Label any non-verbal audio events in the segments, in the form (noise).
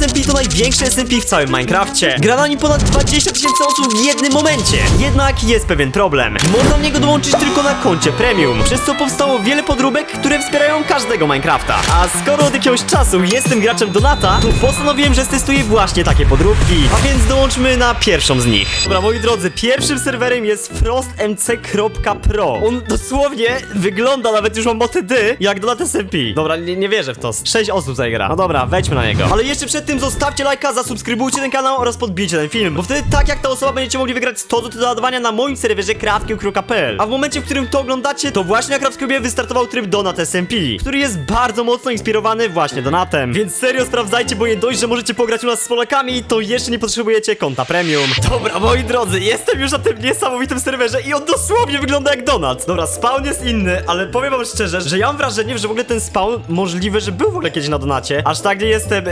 SMP to największy SMP w całym Minecrafcie. Gra na nim ponad 20 tysięcy osób w jednym momencie. Jednak jest pewien problem. Można do niego dołączyć tylko na koncie premium, przez co powstało wiele podróbek, które wspierają każdego Minecrafta. A skoro od jakiegoś czasu jestem graczem Donata, to postanowiłem, że stestuję właśnie takie podróbki. A więc dołączmy na pierwszą z nich. Dobra, moi drodzy, pierwszym serwerem jest frostmc.pro. On dosłownie wygląda, nawet już mam moty D, jak Donat SMP. Dobra, nie, nie wierzę w to. 6 osób tutaj gra. No dobra, wejdźmy na niego. Ale jeszcze przed tym zostawcie lajka, zasubskrybujcie ten kanał oraz podbijcie ten film, bo wtedy tak jak ta osoba będziecie mogli wygrać 100 do doładowania na moim serwerze craftcube.pl. A w momencie, w którym to oglądacie, to właśnie na Craftcube wystartował tryb Donat SMP, który jest bardzo mocno inspirowany właśnie Donatem. Więc serio sprawdzajcie, bo nie dość, że możecie pograć u nas z Polakami, to jeszcze nie potrzebujecie konta premium. Dobra, moi drodzy, jestem już na tym niesamowitym serwerze i on dosłownie wygląda jak Donat. Dobra, spawn jest inny, ale powiem wam szczerze, że ja mam wrażenie, że w ogóle ten spawn możliwe, że był w ogóle kiedyś na Donacie. Aż tak nie jestem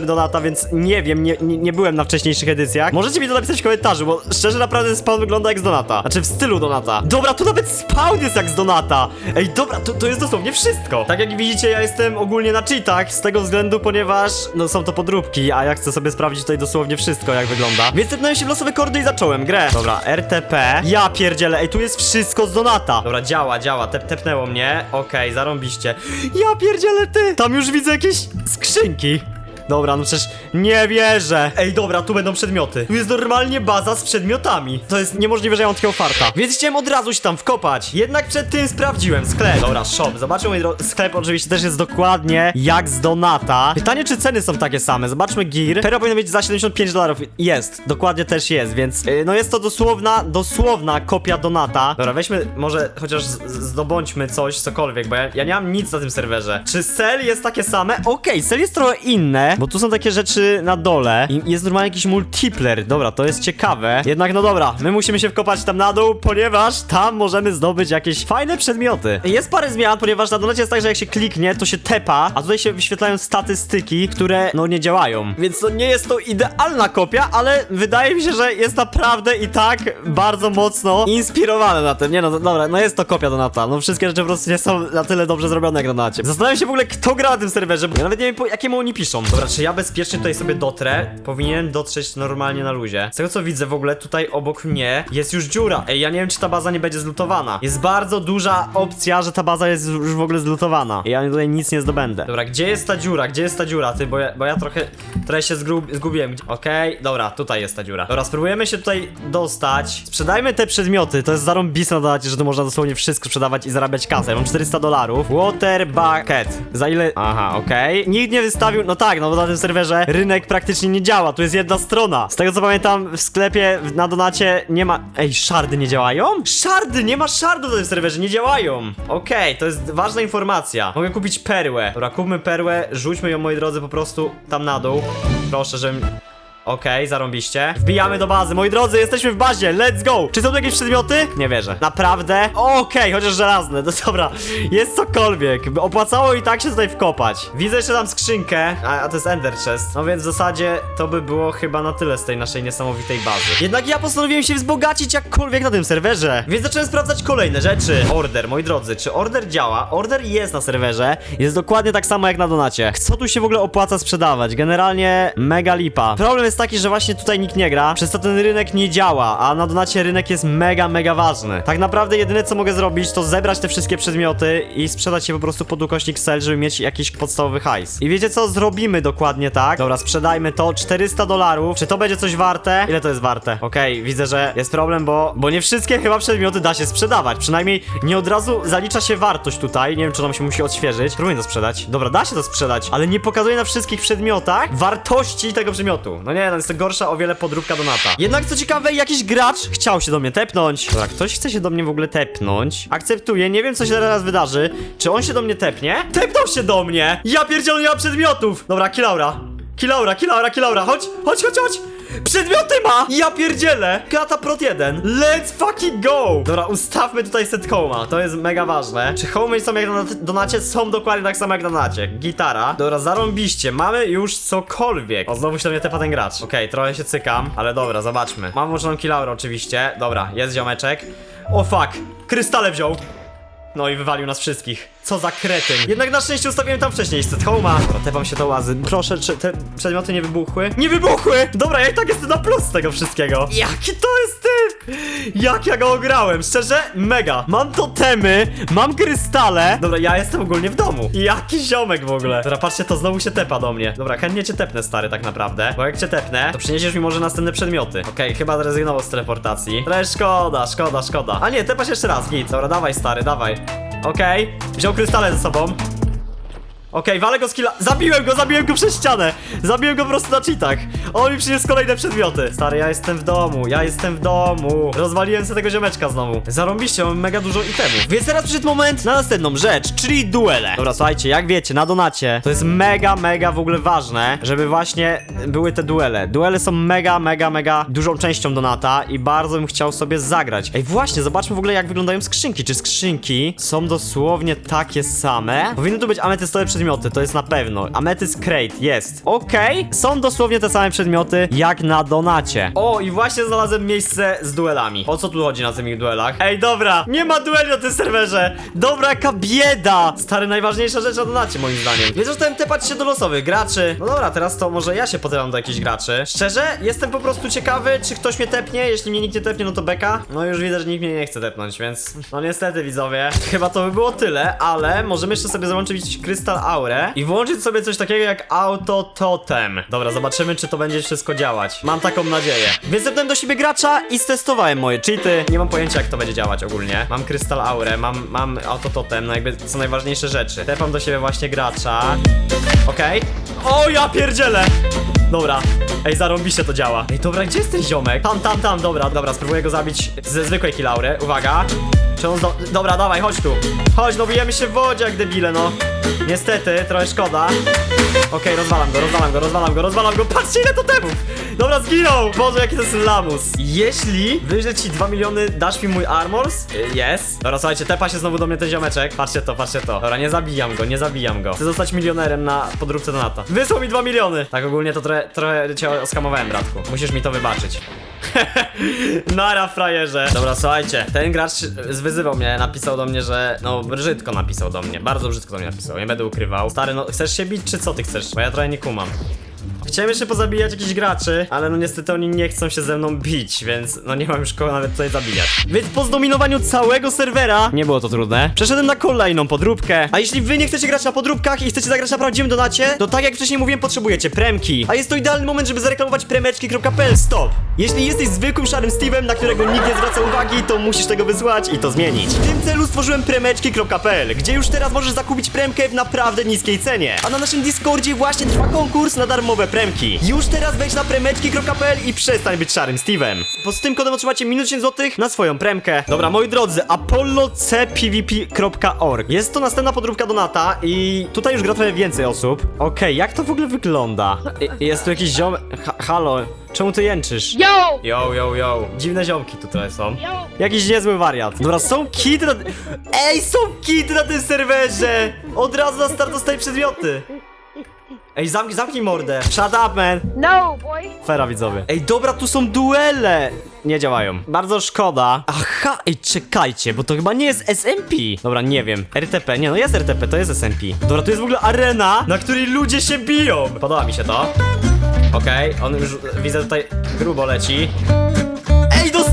długograczem Donata, więc nie wiem, nie, nie, nie byłem na wcześniejszych edycjach. Możecie mi to napisać w komentarzu, bo szczerze naprawdę spawn wygląda jak z Donata. Znaczy w stylu Donata. Dobra, tu nawet spawn jest jak z Donata. Ej, dobra, to, to jest dosłownie wszystko. Tak jak widzicie, ja jestem ogólnie na cheatach z tego względu, ponieważ no są to podróbki, a ja chcę sobie sprawdzić tutaj dosłownie wszystko jak wygląda. Więc tepnąłem się w losowe kordy i zacząłem grę. Dobra, RTP. Ja pierdzielę, ej, tu jest wszystko z Donata. Dobra, działa, działa, Tep, tepnęło mnie. Okej, zarąbiście. Ja pierdzielę ty. Tam już widzę jakieś skrzynki. Dobra, no przecież nie wierzę. Ej, dobra, tu będą przedmioty. Tu jest normalnie baza z przedmiotami. To jest niemożliwe, że ja mam takiego farta. Więc chciałem od razu się tam wkopać. Jednak przed tym sprawdziłem sklep. Dobra, shop. Zobaczmy, dro- sklep oczywiście też jest dokładnie jak z Donata. Pytanie, czy ceny są takie same. Zobaczmy gear. Pero powinno być za 75 dolarów. Jest, dokładnie też jest, więc yy, no jest to dosłowna, dosłowna kopia Donata. Dobra, weźmy, może chociaż zdobądźmy coś, cokolwiek, bo ja, ja nie mam nic na tym serwerze. Czy cel jest takie same? Okej, cel jest trochę inne, bo tu są takie rzeczy na dole i jest normalnie jakiś multipler. Dobra, to jest ciekawe. Jednak no dobra, my musimy się wkopać tam na dół, ponieważ tam możemy zdobyć jakieś fajne przedmioty. Jest parę zmian, ponieważ na donacie jest tak, że jak się kliknie, to się tepa, a tutaj się wyświetlają statystyki, które no nie działają. Więc to nie jest to idealna kopia, ale wydaje mi się, że jest naprawdę i tak bardzo mocno inspirowane na tym. Nie no, dobra, no jest to kopia Donata. No wszystkie rzeczy po prostu nie są na tyle dobrze zrobione jak na Donacie. Zastanawiam się w ogóle, kto gra na tym serwerze, bo ja nawet nie wiem, po jakiemu oni piszą. Dobra, czy ja bezpiecznie tutaj sobie dotrę? Powinien dotrzeć normalnie na luzie. Z tego co widzę w ogóle, tutaj obok mnie jest już dziura. Ej, ja nie wiem, czy ta baza nie będzie zlutowana. Jest bardzo duża opcja, że ta baza jest już w ogóle zlutowana. I ja tutaj nic nie zdobędę. Dobra, gdzie jest ta dziura? Gdzie jest ta dziura, ty? Bo ja, bo ja trochę, trochę się zgub, zgubiłem. Okej, dobra, tutaj jest ta dziura. Dobra, spróbujemy się tutaj dostać. Sprzedajmy te przedmioty. To jest zarąbiste na dodacie, że tu można dosłownie wszystko sprzedawać i zarabiać kasę. Mam 400 dolarów. Water bucket. Za ile? Aha, okej. Nikt nie wystawił. No tak, no na tym serwerze rynek praktycznie nie działa. Tu jest jedna strona. Z tego co pamiętam, w sklepie na donacie nie ma. Ej, szardy nie działają? Szardy! Nie ma szardu na tym serwerze, nie działają. Okej, to jest ważna informacja. Mogę kupić perłę. Dobra, kupmy perłę, rzućmy ją, moi drodzy, po prostu tam na dół. Proszę, żebym. Okej, zarąbiście. Wbijamy do bazy. Moi drodzy, jesteśmy w bazie. Let's go! Czy są tu jakieś przedmioty? Nie wierzę. Naprawdę? Okej, chociaż żelazne. No dobra, jest cokolwiek. Opłacało i tak się tutaj wkopać. Widzę jeszcze tam skrzynkę, a, a to jest Ender Chest. No więc w zasadzie to by było chyba na tyle z tej naszej niesamowitej bazy. Jednak ja postanowiłem się wzbogacić jakkolwiek na tym serwerze. Więc zacząłem sprawdzać kolejne rzeczy. Order, moi drodzy, czy order działa? Order jest na serwerze. Jest dokładnie tak samo jak na donacie. Co tu się w ogóle opłaca sprzedawać? Generalnie mega lipa. Problem jest taki, że właśnie tutaj nikt nie gra, przez to ten rynek nie działa, a na donacie rynek jest mega, mega ważny. Tak naprawdę jedyne co mogę zrobić, to zebrać te wszystkie przedmioty i sprzedać je po prostu pod ukośnik sell, żeby mieć jakiś podstawowy hajs. I wiecie co? Zrobimy dokładnie tak. Dobra, sprzedajmy to. 400 dolarów. Czy to będzie coś warte? Ile to jest warte? Okej, widzę, że jest problem, bo, bo nie wszystkie (laughs) chyba przedmioty da się sprzedawać. Przynajmniej nie od razu zalicza się wartość tutaj. Nie wiem, czy nam się musi odświeżyć. Spróbuję to sprzedać. Dobra, da się to sprzedać, ale nie pokazuje na wszystkich przedmiotach wartości tego przedmiotu. No nie, jest to gorsza o wiele podróbka Donata. Jednak co ciekawe, jakiś gracz chciał się do mnie tepnąć. Dobra, ktoś chce się do mnie w ogóle tepnąć. Akceptuję, nie wiem co się teraz wydarzy. Czy on się do mnie tepnie? Tepnął się do mnie! Ja pierdzielę, nie ma przedmiotów! Dobra, Kilaura. Kilaura, Kilaura, Kilaura, chodź, chodź, chodź, chodź! Przedmioty ma! Ja pierdzielę! Kata Prot 1. Let's fucking go! Dobra, ustawmy tutaj set. To jest mega ważne. Czy homey są jak na donacie? Są dokładnie tak samo jak na donacie. Gitara. Dobra, zarąbiście. Mamy już cokolwiek. O, znowu się do mnie tepa ten gracz. Okej, trochę się cykam, ale dobra, zobaczmy. Mam włączoną Kilaurę oczywiście. Dobra, jest ziomeczek. O fuck! Krystale wziął. No i wywalił nas wszystkich. Co za kretyn. Jednak na szczęście ustawiłem tam wcześniej set home'a. Dobra, tepam się do łazy. Proszę, czy te przedmioty nie wybuchły? Nie wybuchły! Dobra, ja i tak jestem na plus tego wszystkiego. Jaki to jest! Jak ja go ograłem, szczerze? Mega. Mam totemy, mam krystale. Dobra, ja jestem ogólnie w domu. Jaki ziomek w ogóle. Dobra, patrzcie, to znowu się tepa do mnie. Dobra, chętnie cię tepnę, stary, tak naprawdę. Bo jak cię tepnę, to przyniesiesz mi może następne przedmioty. Okej, chyba zrezygnował z teleportacji. Trochę szkoda, szkoda, szkoda. A nie, tepasz jeszcze raz, git. Dobra, dawaj, stary, dawaj. Okej, wziął krystale ze sobą. Okej, walę go z killa. Zabiłem go, zabiłem go przez ścianę! Zabiłem go po prostu na cheatach. On mi przyniósł kolejne przedmioty. Stary, ja jestem w domu, ja jestem w domu. Rozwaliłem sobie tego ziomeczka znowu. Zarąbiście, mam mega dużo itemów. Więc teraz przyszedł moment na następną rzecz, czyli duele. Dobra, słuchajcie, jak wiecie, na donacie to jest mega, mega w ogóle ważne, żeby właśnie były te duele. Duele są mega, mega, mega dużą częścią donata i bardzo bym chciał sobie zagrać. Ej, właśnie, zobaczmy w ogóle jak wyglądają skrzynki. Czy skrzynki są dosłownie takie same? Powinny tu być ametystowe przedmioty, to jest na pewno. Amethyst Crate, jest. Okej, są dosłownie te same przedmioty jak na donacie. O, i właśnie znalazłem miejsce z duelami. O co tu chodzi na tych duelach? Ej, dobra, nie ma dueli na tym serwerze. Dobra, jaka bieda. Stary, najważniejsza rzecz na donacie moim zdaniem. Więc zacząłem tepać się do losowych graczy. No dobra, teraz to może ja się potepam do jakichś graczy. Szczerze, jestem po prostu ciekawy, czy ktoś mnie tepnie. Jeśli mnie nikt nie tepnie, no to beka. No już widzę, że nikt mnie nie chce tepnąć, więc no niestety widzowie. Chyba to by było tyle, ale możemy jeszcze sobie załączyć Crystal Aurę i włączyć sobie coś takiego jak Auto Totem. Dobra, zobaczymy, czy to będzie wszystko działać. Mam taką nadzieję. Więc zepnąłem do siebie gracza i stestowałem moje cheaty. Nie mam pojęcia, jak to będzie działać ogólnie. Mam Crystal Aurę, mam, mam Auto Totem, no jakby co najważniejsze rzeczy. Tepam do siebie właśnie gracza. Okej. O, ja pierdzielę! Dobra. Ej, zarąbiście to działa. Ej, dobra, gdzie jest ten ziomek? Tam, tam, tam, dobra, dobra, spróbuję go zabić ze zwykłej kilaury. Uwaga. Czy on zdo... Dobra, dawaj, chodź tu. Chodź, no bijemy się w wodzie jak debile, no. Niestety, trochę szkoda. Okej, rozwalam go, rozwalam go, rozwalam go, rozwalam go. Patrzcie ile to temu! Dobra, zginął! Boże, jaki to jest lamus. Jeśli wyjdzie ci 2 miliony, dasz mi mój armors? Jest. Dobra, słuchajcie, tepa się znowu do mnie ten ziomeczek. Patrzcie to, patrzcie to. Dobra, nie zabijam go, nie zabijam go. Chcę zostać milionerem na podróbce Donata. Wysłał mi 2 miliony. Tak ogólnie to trochę, trochę cię oskamowałem, bratku. Musisz mi to wybaczyć. (laughs) Nara frajerze. Dobra, słuchajcie, ten gracz zwyzywał mnie, napisał do mnie, że no brzydko napisał do mnie, bardzo brzydko do mnie napisał, nie będę ukrywał. Stary, no chcesz się bić, czy co ty chcesz? Bo ja trochę nie kumam. Chciałem jeszcze pozabijać jakichś graczy, ale no niestety oni nie chcą się ze mną bić, więc no nie mam już kogo nawet tutaj zabijać. Więc po zdominowaniu całego serwera, nie było to trudne, przeszedłem na kolejną podróbkę. A jeśli wy nie chcecie grać na podróbkach i chcecie zagrać na prawdziwym donacie, to tak jak wcześniej mówiłem, potrzebujecie premki. A jest to idealny moment, żeby zareklamować premeczki.pl. Stop! Jeśli jesteś zwykłym szarym Steve'em, na którego nikt nie zwraca uwagi, to musisz tego wysłać i to zmienić. W tym celu stworzyłem premeczki.pl, gdzie już teraz możesz zakupić premkę w naprawdę niskiej cenie. A na naszym Discordzie właśnie trwa konkurs na darmowe premki. Już teraz wejdź na premeczki.pl i przestań być szarym Steve'em. Bo z tym kodem otrzymacie minus 10 zł na swoją premkę. Dobra, moi drodzy, apollocpvp.org. Jest to następna podróbka Donata i tutaj już gra trochę więcej osób. Okej, jak to w ogóle wygląda? I- Jest tu jakiś ziom... Ha halo, czemu ty jęczysz? Yo! Yo, yo, yo. Dziwne ziomki tutaj są. Yo! Jakiś niezły wariat. Dobra, są kity na... Ej, są kity na tym serwerze! Od razu na start dostaję przedmioty. Ej, zamknij, zamknij mordę. Shut up, man. No, boy! Fera, widzowie. Ej, dobra, tu są duele. Nie działają. Bardzo szkoda. Aha, ej, czekajcie, bo to chyba nie jest SMP. Dobra, nie wiem. RTP, nie no, jest RTP, to jest SMP. Dobra, tu jest w ogóle arena, na której ludzie się biją. Podoba mi się to. Okej, on już, widzę tutaj, grubo leci.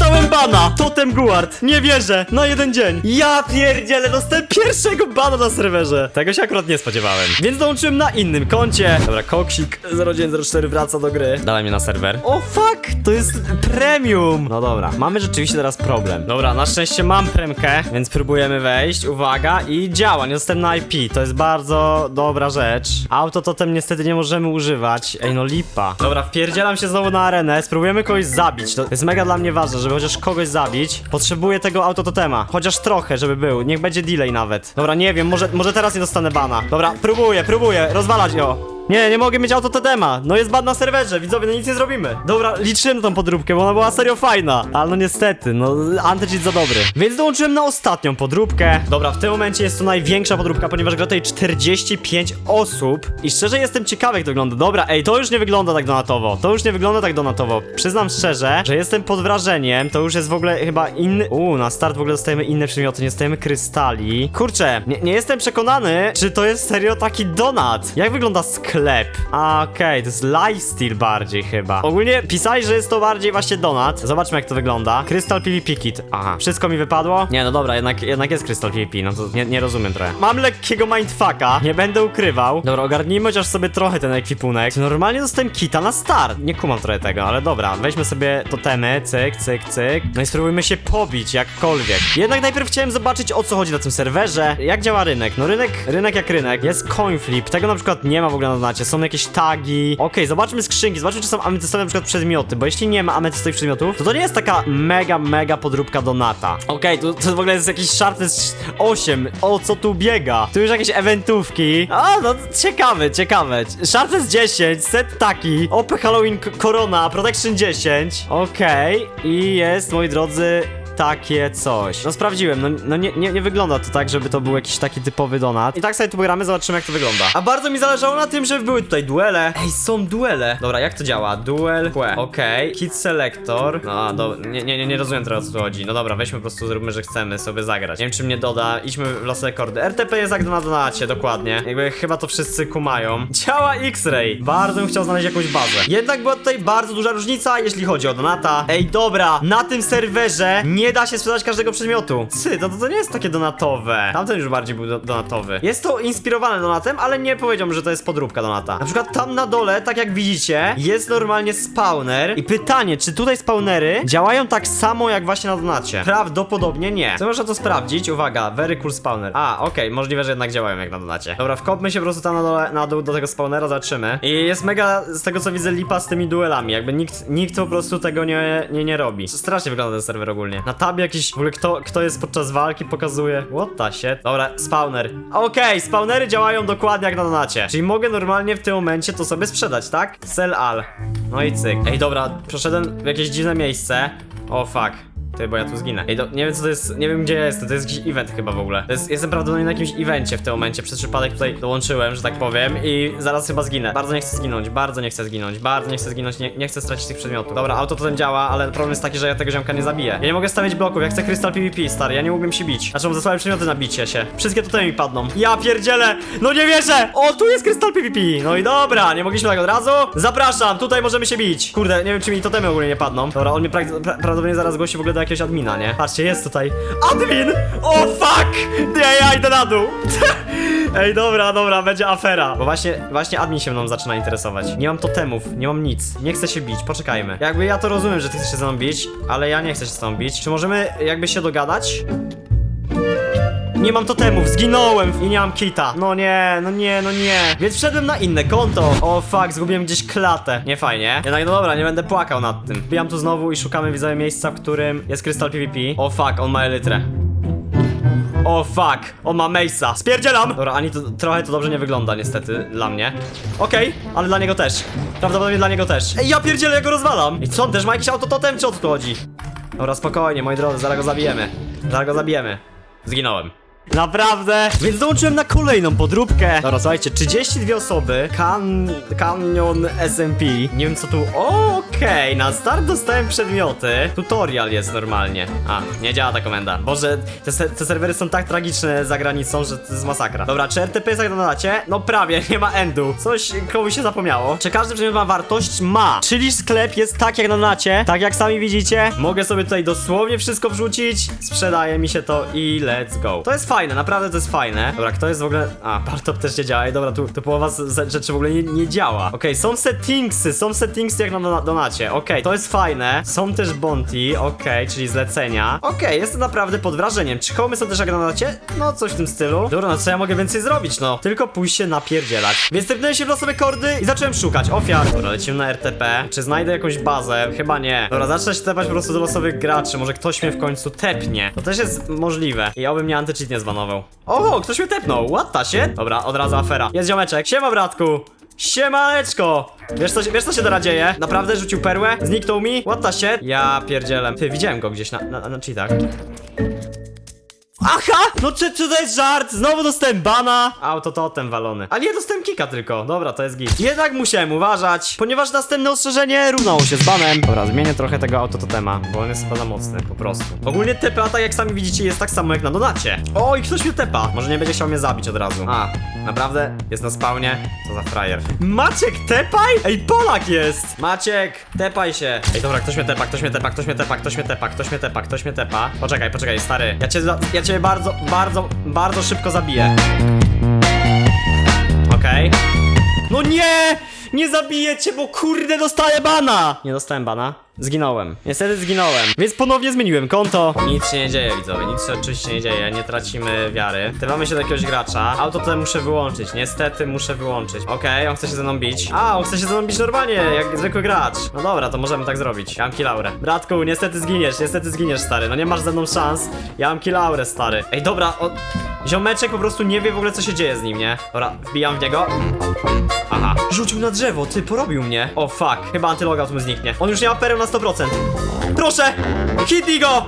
Dostałem bana! Totem Guard, nie wierzę, na jeden dzień. Ja pierdzielę, dostałem pierwszego bana na serwerze. Tego się akurat nie spodziewałem. Więc dołączyłem na innym koncie. Dobra, koksik 0904 wraca do gry. Dawaj mnie na serwer. O fuck, to jest premium. No dobra, mamy rzeczywiście teraz problem. Dobra, na szczęście mam premkę, więc próbujemy wejść. Uwaga, i działa, nie dostałem na IP. To jest bardzo dobra rzecz. Auto totem niestety nie możemy używać. Ej, no lipa. Dobra, wpierdzielam się znowu na arenę. Spróbujemy kogoś zabić. To jest mega dla mnie ważne, żeby chociaż kogoś zabić. Potrzebuję tego autototema. Chociaż trochę, żeby był. Niech będzie delay nawet. Dobra, nie wiem, może, może teraz nie dostanę bana. Dobra, próbuję, próbuję. Rozwalać go. Nie, nie mogę mieć autototema. No jest bad na serwerze, widzowie, no nic nie zrobimy. Dobra, liczyłem tą podróbkę, bo ona była serio fajna. Ale no niestety, no antycheat za dobry. Więc dołączyłem na ostatnią podróbkę. Dobra, w tym momencie jest to największa podróbka, ponieważ gra tutaj 45 osób. I szczerze jestem ciekawy, jak to wygląda. Dobra, ej, to już nie wygląda tak donatowo. To już nie wygląda tak donatowo. Przyznam szczerze, że jestem pod wrażeniem. To już jest w ogóle chyba inny... Uuu, na start w ogóle dostajemy inne przedmioty, nie dostajemy krystali. Kurczę, nie, nie jestem przekonany, czy to jest serio taki donat. Jak wygląda sklep? A, okej, to jest lifestyle bardziej chyba. Ogólnie pisali, że jest to bardziej właśnie donat. Zobaczmy, jak to wygląda. Crystal PvP kit. Aha, wszystko mi wypadło? Nie, no dobra, jednak, jednak jest Crystal PvP, no to nie, nie rozumiem trochę. Mam lekkiego mindfucka, nie będę ukrywał. Dobra, ogarnijmy chociaż sobie trochę ten ekwipunek. Normalnie dostałem kita na start. Nie kumam trochę tego, ale dobra, weźmy sobie totemy, cyk, cyk, cyk. No i spróbujmy się pobić jakkolwiek. Jednak najpierw chciałem zobaczyć o co chodzi na tym serwerze. Jak działa rynek? No rynek, rynek jak rynek. Jest coin flip, tego na przykład nie ma w ogóle na znacie. Są jakieś tagi. Okej, zobaczmy skrzynki, zobaczmy czy są ametystowe na przykład przedmioty, bo jeśli nie ma ametystowych przedmiotów, to to nie jest taka mega, mega podróbka donata. Okej, tu to w ogóle jest jakiś Sharpness 8. O co tu biega? Tu już jakieś eventówki. A, no ciekawe, ciekawe. Sharpness 10, set taki. OP Halloween K- Corona, Protection 10. Okej, i jest, moi drodzy, takie coś. No sprawdziłem, no, no nie, nie, nie wygląda to tak, żeby to był jakiś taki typowy donat. I tak sobie tu pogramy, zobaczymy jak to wygląda. A bardzo mi zależało na tym, żeby były tutaj duele. Ej, są duele. Dobra, jak to działa? Duel, kłe. Okej, kit selector. No, do, nie, nie, nie, rozumiem teraz o co chodzi. No dobra, weźmy po prostu, zróbmy, że chcemy sobie zagrać. Nie wiem, czy mnie doda. Idźmy w losowe kordy. RTP jest jak na donacie, dokładnie. Jakby chyba to wszyscy kumają. Działa X-Ray. Bardzo bym chciał znaleźć jakąś bazę. Jednak była tutaj bardzo duża różnica, jeśli chodzi o donata. Ej, dobra, na tym serwerze nie da się sprzedać każdego przedmiotu. Ty, to, to, to nie jest takie donatowe. Tamten już bardziej był do, donatowy. Jest to inspirowane donatem, ale nie powiedziałbym, że to jest podróbka donata. Na przykład tam na dole, tak jak widzicie, jest normalnie spawner. I pytanie, czy tutaj spawnery działają tak samo jak właśnie na donacie? Prawdopodobnie nie. Co można to sprawdzić? Uwaga, very cool spawner. A, okej, możliwe, że jednak działają jak na donacie. Dobra, wkopmy się po prostu tam na, dole, na dół do tego spawnera, zobaczymy. I jest mega, z tego co widzę, lipa z tymi duelami. Jakby nikt, nikt po prostu tego nie, nie, nie robi. Strasznie wygląda ten serwer ogólnie. Na tabie jakiś, w ogóle kto, kto jest podczas walki pokazuje. What the shit? Dobra, spawner. Okej, spawnery działają dokładnie jak na donacie. Czyli mogę normalnie w tym momencie to sobie sprzedać, tak? Sell all. No i cyk. Ej, dobra, przeszedłem w jakieś dziwne miejsce. O fuck. Ty, bo ja tu zginę. Ej, do, nie wiem co to jest, nie wiem gdzie jest, to jest jakiś event chyba w ogóle. To jest, jestem prawdopodobnie na jakimś evencie w tym momencie, przez przypadek tutaj dołączyłem, że tak powiem i zaraz chyba zginę. Bardzo nie chcę zginąć, bardzo nie chcę zginąć, bardzo nie chcę zginąć, nie, nie chcę stracić tych przedmiotów. Dobra, auto to działa, ale problem jest taki, że ja tego ziomka nie zabiję. Ja nie mogę stawiać bloków, ja chcę Crystal PvP, stary, ja nie mógłbym się bić. Znaczy, mam zasłałem przedmioty na bicie się. Wszystkie tutaj mi padną. Ja pierdzielę! No nie wierzę! O, tu jest Crystal PvP! No i dobra, nie mogliśmy tak od razu? Zapraszam, tutaj możemy się bić. Kurde, nie wiem czy mi totemy ogólnie nie padną. Dobra, on mnie pra pra prawdopodobnie zaraz w ogóle do jakiegoś admina, nie? Patrzcie, jest tutaj. Admin! O fuck! Nie, ja idę na dół. (laughs) Ej, dobra, dobra, będzie afera. Bo właśnie, właśnie admin się mną zaczyna interesować. Nie mam totemów, nie mam nic. Nie chcę się bić, poczekajmy. Jakby ja to rozumiem, że ty chcesz się ze mną bić, ale ja nie chcę się z tobą bić. Czy możemy jakby się dogadać? Nie mam totemów, zginąłem i nie mam kita. No nie, no nie, no nie. Więc wszedłem na inne konto. O fuck, zgubiłem gdzieś klatę. Nie fajnie. Jednak no dobra, nie będę płakał nad tym. Wbijam tu znowu i szukamy widzowie miejsca, w którym jest krystal PvP. O fuck, on ma elytrę. O fuck, on ma Mace'a. Spierdzielam! Dobra, ani to trochę to dobrze nie wygląda niestety dla mnie. Okej, ale dla niego też. Prawdopodobnie dla niego też. Ej, ja pierdzielę, ja go rozwalam. I co, on też ma jakiś autototem, czy o co tu chodzi? Dobra, spokojnie, moi drodzy, zaraz go zabijemy. Zaraz go zabijemy. Zginąłem. Naprawdę? Więc dołączyłem na kolejną podróbkę. Dobra, słuchajcie, 32 osoby. Kan... Canyon SMP. Nie wiem co tu... Okej, na start dostałem przedmioty. Tutorial jest normalnie. A, nie działa ta komenda. Boże, te, te serwery są tak tragiczne za granicą, że to jest masakra. Dobra, czy RTP jest jak na dacie? No prawie, (laughs) nie ma endu. Coś komuś się zapomniało. Czy każdy przedmiot ma wartość? Ma. Czyli sklep jest tak jak na nacie, tak jak sami widzicie. Mogę sobie tutaj dosłownie wszystko wrzucić. Sprzedaje mi się to i let's go. To jest fajne, naprawdę to jest fajne. Dobra, kto jest w ogóle... A, Partop też nie działa. Ej, Dobra, tu, tu połowa z- rzeczy w ogóle nie, nie działa. Okej, są settingsy, są settingsy jak na dona- donacie. Okej, to jest fajne. Są też bounty, okej, czyli zlecenia. Okej, jestem naprawdę pod wrażeniem. Czy homy są też jak na donacie? No, coś w tym stylu. Dobra, no co ja mogę więcej zrobić, no? Tylko pójść się napierdzielać. Więc tepnąłem się w losowe kordy i zacząłem szukać ofiar. Dobra, lecimy na RTP. Czy znajdę jakąś bazę? Chyba nie. Dobra, zacznę się tepać po prostu do losowych graczy. Może ktoś mnie w końcu tepnie. To też jest możliwe. I oby mnie antycheat nie zbanował. O, ktoś mnie tepnął. The shit? Dobra, od razu afera. Jest ziomeczek. Siema, bratku. Siemaneczko! Wiesz co, się- wiesz co się teraz dzieje? Naprawdę rzucił perłę? Zniknął mi? What the shit? Ja pierdzielę. Ty, widziałem go gdzieś na, na, na. Aha! No czy, czy to jest żart? Znowu dostałem bana! Auto totem walony. A nie, dostałem kika tylko. Dobra, to jest git. Jednak musiałem uważać, ponieważ następne ostrzeżenie równało się z banem. Dobra, zmienię trochę tego autototema, bo on jest za mocny, po prostu. Ogólnie TPA, tak jak sami widzicie, jest tak samo jak na donacie. O, i ktoś mnie tepa. Może nie będzie chciał mnie zabić od razu. A, naprawdę? Jest na spawnie? Co za frajer. Maciek, tepaj? Ej, Polak jest! Maciek, tepaj się. Ej, dobra, ktoś mnie tepa, ktoś mnie tepa, ktoś mnie tepa, ktoś mnie tepa, ktoś mnie tepa, ktoś mnie tepa. Poczekaj, poczekaj, stary. Ja cię, za- ja cię bardzo, bardzo, bardzo szybko zabiję. Okej. No nie! Nie zabiję cię, bo kurde dostaję bana! Nie dostałem bana. Zginąłem. Niestety zginąłem. Więc ponownie zmieniłem konto. Nic się nie dzieje, widzowie. Nic się oczywiście nie dzieje. Nie tracimy wiary. Tywamy się do jakiegoś gracza. Auto tutaj muszę wyłączyć. Niestety muszę wyłączyć. Okej, on chce się ze mną bić. A, on chce się ze mną bić normalnie, jak zwykły gracz. No dobra, to możemy tak zrobić. Ja mam kilaurę. Bratku, niestety zginiesz, niestety zginiesz, stary. No nie masz ze mną szans. Ja mam kilaurę, stary. Ej, dobra. Ziomeczek po prostu nie wie w ogóle co się dzieje z nim, nie? Dobra, wbijam w niego. Aha. Rzucił na drzewo, ty, porobił mnie. O fuck, chyba antylogout mu zniknie. On już nie ma pereł na 100%. Proszę! Hitnij go!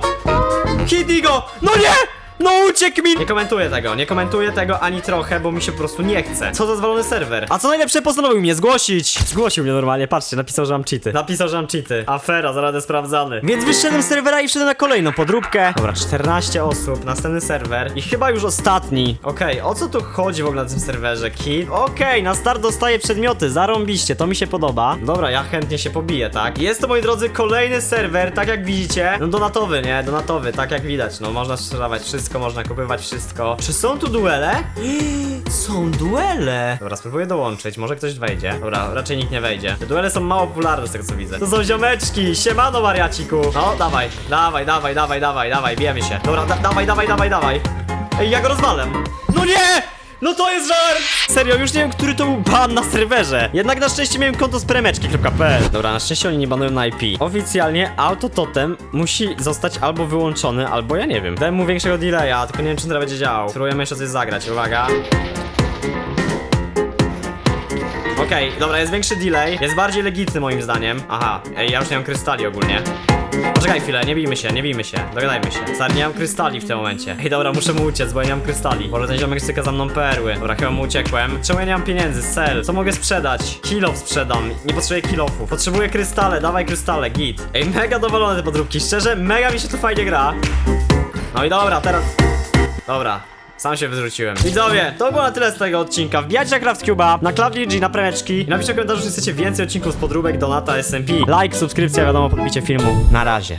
Hitnij go! No nie! No uciekł mi! Nie komentuję tego, nie komentuję tego ani trochę, bo mi się po prostu nie chce. Co za zwalony serwer. A co najlepsze, postanowił mnie zgłosić. Zgłosił mnie normalnie, patrzcie, napisał, że mam cheaty. Napisał, że mam cheaty. Afera, zaraz sprawdzany. Więc wyszedłem z serwera i wszedłem na kolejną podróbkę. Dobra, 14 osób, następny serwer i chyba już ostatni. Okej, o co tu chodzi w ogóle na tym serwerze? Kid? Okej, na start dostaję przedmioty, zarąbiście, to mi się podoba. Dobra, ja chętnie się pobiję, tak? Jest to, moi drodzy, kolejny serwer, tak jak widzicie. No donatowy, nie? Donatowy, tak jak widać. No można sprzedawać wszystko, można kupywać wszystko. Czy są tu duele? (gasps) Są duele! Dobra, spróbuję dołączyć, może ktoś wejdzie. Dobra, raczej nikt nie wejdzie. Te duele są mało popularne z tego co widzę. To są ziomeczki, siemano wariaciku. No, dawaj, dawaj, dawaj, dawaj, dawaj, dawaj, bijemy się. Dobra, da dawaj, dawaj, dawaj, dawaj. Ej, ja go rozwalę. No nie! No to jest żart! Serio, już nie wiem, który to był ban na serwerze. Jednak na szczęście miałem konto z premeczki.pl. Dobra, na szczęście oni nie banują na IP. Oficjalnie autototem musi zostać albo wyłączony, albo ja nie wiem. Dałem mu większego delaya, tylko nie wiem, czy teraz będzie działał. Spróbujemy jeszcze coś zagrać, uwaga. Okej, dobra, jest większy delay. Jest bardziej legitny moim zdaniem. Aha, ej, ja już nie mam krystali ogólnie. Poczekaj chwilę, nie bijmy się, nie bijmy się. Dogadajmy się. Stary, nie mam krystali w tym momencie. Ej, dobra, muszę mu uciec, bo ja nie mam krystali. Może ten ziomek styka za mną perły. Dobra, chyba mu uciekłem. Czemu ja nie mam pieniędzy? Sell. Co mogę sprzedać? Kilof sprzedam. Nie potrzebuję kilofów. Potrzebuję krystale, dawaj krystale, git. Ej, mega dowolone te podróbki. Szczerze, mega mi się tu fajnie gra. No i dobra, teraz... Dobra. Sam się wyrzuciłem. Widzowie, to było na tyle z tego odcinka. Wbijajcie na CraftCube'a, na CloudDG, na premeczki. I napiszcie w komentarzu, czy chcecie więcej odcinków z podróbek Donata SMP. Like, subskrypcja, wiadomo, podbicie filmu. Na razie.